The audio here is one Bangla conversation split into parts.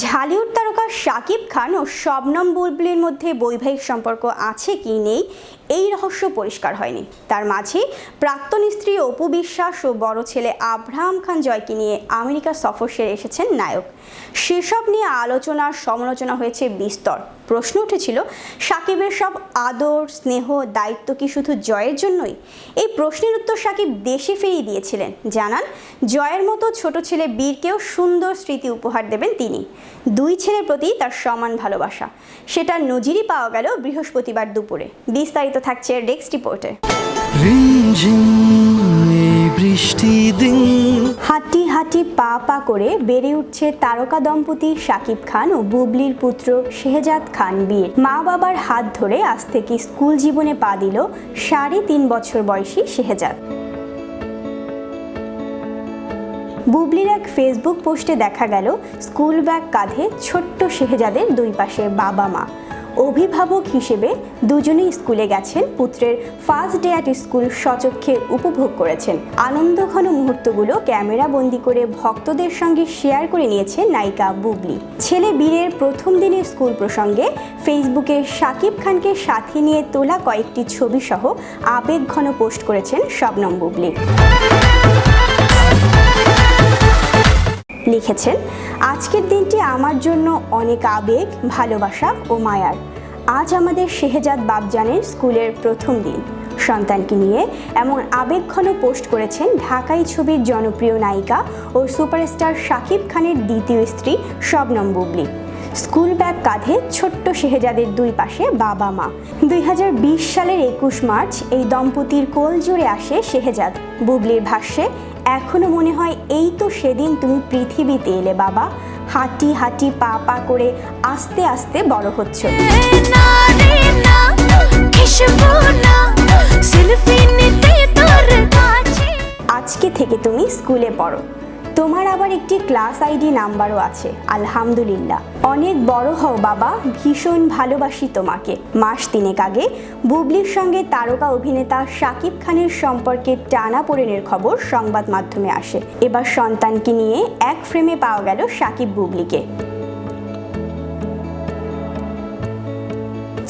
ঢালিউড তারকা শাকিব খান ও শবনম বুলবুলির মধ্যে বৈবাহিক সম্পর্ক আছে কি নেই, এই রহস্য পরিষ্কার হয়নি। তার মাঝে প্রাক্তন স্ত্রী অপু বিশ্বাস ও বড় ছেলে আব্রাহাম খান জয়কে নিয়ে আমেরিকা সফর সেরে এসেছেন নায়ক। সেসব নিয়ে আলোচনা সমালোচনা হয়েছে বিস্তর। প্রশ্ন উঠেছিল সাকিবের সব আদর, স্নেহ, দায়িত্ব কি শুধু জয়ের জন্যই? এই প্রশ্নের উত্তর সাকিব দেশে ফিরিয়ে দিয়েছিলেন। জানান, জয়ের মতো ছোট ছেলে বীরকেও সুন্দর স্মৃতি উপহার দেবেন তিনি। দুই ছেলের প্রতি তার সমান ভালোবাসা। সেটার নজিরই পাওয়া গেল বৃহস্পতিবার দুপুরে। বিস্তারিত থাকছে ডেস্ক রিপোর্টে। হাঁটি হাঁটি পা পা করে বেড়ে উঠছে তারকা দম্পতি শাকিব খান ও বুবলির পুত্র শেহজাদ খান বীর। মা বাবার হাত ধরে আজ থেকে স্কুল জীবনে পা দিল সাড়ে তিন বছর বয়সী শেহজাদ। বুবলির এক ফেসবুক পোস্টে দেখা গেল স্কুল ব্যাগ কাঁধে ছোট্ট শেহজাদের দুই পাশে বাবা মা। অভিভাবক হিসেবে দুজনেই স্কুলে গেছেন, পুত্রের ফার্স্ট ডে অ্যাট স্কুল সচক্ষে উপভোগ করেছেন। আনন্দঘন মুহূর্তগুলো ক্যামেরা বন্দি করে ভক্তদের সঙ্গে শেয়ার করে নিয়েছে নায়িকা বুবলি। ছেলে বীরের প্রথম দিনের স্কুল প্রসঙ্গে ফেসবুকে শাকিব খানকে সাথে নিয়ে তোলা কয়েকটি ছবি সহ আবেগঘন পোস্ট করেছেন শবনম বুবলি। লিখেছেন, আজকের দিনটি আমার জন্য অনেক আবেগ, ভালোবাসা ও মায়ার। আজ আমাদের শেহজাদ বাবজানের স্কুলের প্রথম দিন। সন্তানকে নিয়ে এমন আবেগঘন পোস্ট করেছেন ঢাকাই ছবির জনপ্রিয় নায়িকা ও সুপারস্টার শাকিব খানের দ্বিতীয় স্ত্রী শবনম বুবলি। স্কুল ব্যাগ কাঁধে ছোট্ট শেহজাদের দুই পাশে বাবা মা। দুই হাজার বিশ সালের একুশ মার্চ এই দম্পতির কোল জুড়ে আসে শেহজাদ। বুবলির ভাষ্যে এখনও মনে হয় এই তো সেদিন তুমি পৃথিবীতে এলে বাবা। হাঁটি হাঁটি পা পা করে আস্তে আস্তে বড় হচ্ছ। আজকে থেকে তুমি স্কুলে পড়ো। তোমার আবার একটি ক্লাস আইডি নাম্বারও আছে, আলহামদুলিল্লাহ। অনেক বড় হও বাবা, ভীষণ ভালোবাসি তোমাকে। মাস তিনেক আগে বুবলির সঙ্গে তারকা অভিনেতা শাকিব খানের সম্পর্কে টানা পড়েনের খবর সংবাদ মাধ্যমে আসে। এবার সন্তানকে নিয়ে এক ফ্রেমে পাওয়া গেল শাকিব বুবলিকে।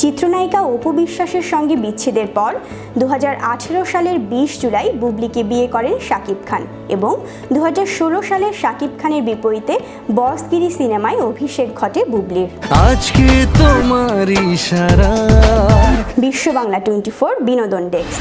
চিত্রনায়িকা অপু বিশ্বাসের সঙ্গে বিচ্ছেদের পর দু হাজার আঠেরো সালের বিশ জুলাই বুবলিকে বিয়ে করেন শাকিব খান এবং দু সালে শাকিব খানের বিপরীতে বসগিরি সিনেমায় অভিষেক ঘটে বুবলির। আজকে তোমার ইশারা বিশ্ব বাংলা টোয়েন্টি ফোর বিনোদন ডেস্ক।